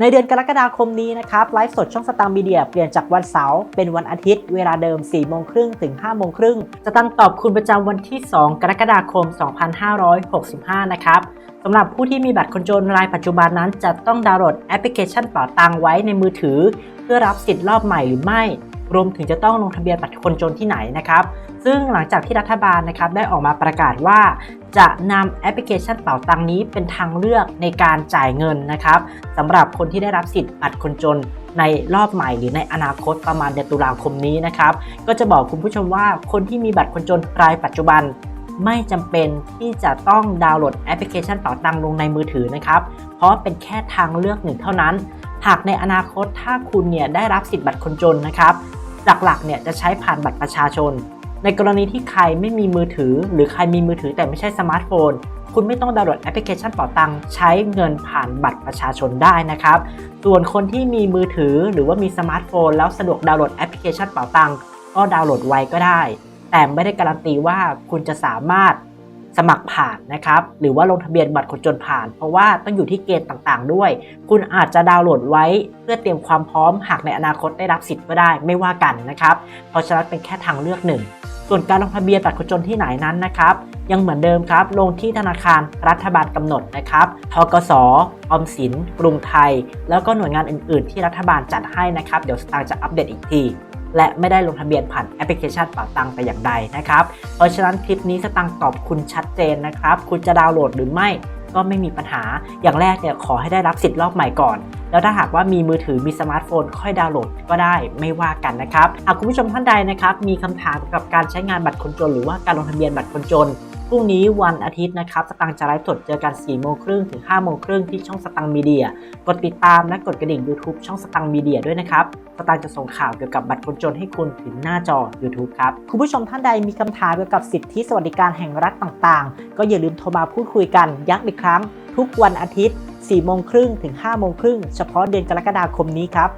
ในเดือนกรกฎาคมนี้นะครับไลฟ์สดช่องสตางค์มีเดียเปลี่ยนจากวันเสาร์เป็นวันอาทิตย์เวลาเดิม 4 โมงครึ่งถึง 5 โมงครึ่งสตังตอบคุณประจำวันที่ 2 กรกฎาคม 2565 นะครับสำหรับผู้ที่มีบัตรคนจนรายปัจจุบันนั้น จะต้องดาวน์โหลดแอปพลิเคชันเป๋าตังไว้ในมือถือ เพื่อรับสิทธิ์รอบใหม่หรือไม่ รวมถึงจะต้องลงทะเบียนบัตรคนจนที่ไหนนะครับ ซึ่งหลังจากที่รัฐบาลนะครับได้ออกมาประกาศว่า จะนำแอปพลิเคชันเป๋าตังนี้เป็นทางเลือกในการจ่ายเงินนะครับสำหรับคนที่ได้รับสิทธิ์บัตรคนจนในรอบใหม่หรือในอนาคตประมาณเดือนตุลาคมนี้นะครับ ก็จะบอกคุณผู้ชมว่าคนที่มีบัตรคนจนรายปัจจุบัน ไม่จำเป็นที่จะต้องดาวน์โหลดแอปพลิเคชันเป๋าตังลงในมือถือนะครับ เพราะเป็นแค่ทางเลือกหนึ่งเท่านั้น หากในอนาคตถ้าคุณเนี่ยได้รับสิทธิ์บัตรคนจนนะครับ หลักๆเนี่ยจะใช้ผ่านบัตรประชาชน ในกรณีที่ใครไม่มีมือถือ หรือใครมีมือถือแต่ไม่ใช่สมาร์ทโฟนคุณไม่ต้องดาวน์โหลดแอปพลิเคชันเป๋าตังใช้เงินผ่านบัตรประชาชนได้นะครับ ส่วนคนที่มีมือถือหรือว่ามีสมาร์ทโฟน แล้วสะดวกดาวน์โหลดแอปพลิเคชันเป๋าตังก็ดาวน์โหลดไว้ก็ได้ แต่ไม่ได้การันตีว่าคุณจะสามารถสมัครผ่านนะครับ หรือว่าลงทะเบียนบัตรคนจนผ่าน เพราะว่าต้องอยู่ที่เกณฑ์ต่างๆ ด้วย คุณอาจจะดาวน์โหลดไว้เพื่อเตรียมความพร้อมหากในอนาคตได้รับสิทธิ์ก็ได้ไม่ว่ากันนะครับ เพราะฉะนั้นเป็นแค่ทางเลือกหนึ่ง ส่วนการลงทะเบียนบัตรคนจนที่ไหนนั้นนะครับ ยังเหมือนเดิมครับ ลงที่ธนาคารรัฐบาลกำหนดนะครับทกสออมสิน กรุงไทย แล้วก็หน่วยงานอื่น ๆ ที่รัฐบาลจัดให้นะครับ เดี๋ยวสตางค์จะอัปเดตอีกที และไม่ได้ลงทะเบียนผ่านแอปพลิเคชันเป่าตังแต่อย่างใดนะครับ เพราะฉะนั้นคลิปนี้สตังค์ตอบคุณชัดเจนนะครับ คุณจะดาวน์โหลดหรือไม่ก็ไม่มีปัญหา อย่างแรกเนี่ยขอให้ได้รับสิทธิ์รอบใหม่ก่อน แล้วถ้าหากว่ามีมือถือมีสมาร์ทโฟน ค่อยดาวน์โหลดก็ได้ไม่ว่ากันนะครับหากคุณผู้ชมท่านใดนะครับมีคำถามเกี่ยวกับการใช้งานบัตรคนจน หรือว่าการลงทะเบียนบัตรคนจนพรุ่งนี้วันอาทิตย์นะครับ สตังค์จะไลฟ์สดเจอกัน 4 โมงครึ่งถึง 5 โมงครึ่งที่ช่องสตังค์มีเดีย กดติดตามและกดกระดิ่ง YouTube ช่องสตังค์มีเดียด้วยนะครับ สตังค์จะส่งข่าวเกี่ยวกับบัตรคนจนให้คุณถึงหน้าจอ YouTube ครับ คุณผู้ชมท่านใดมีคำถามเกี่ยวกับสิทธิสวัสดิการแห่งรัฐต่างๆ ก็อย่าลืมโทรมาพูดคุยกันย้ำอีกครั้ง ทุกวันอาทิตย์4โมงครึ่งถึง5โมงครึ่งเฉพาะเดือนกรกฎาคมนี้ครับ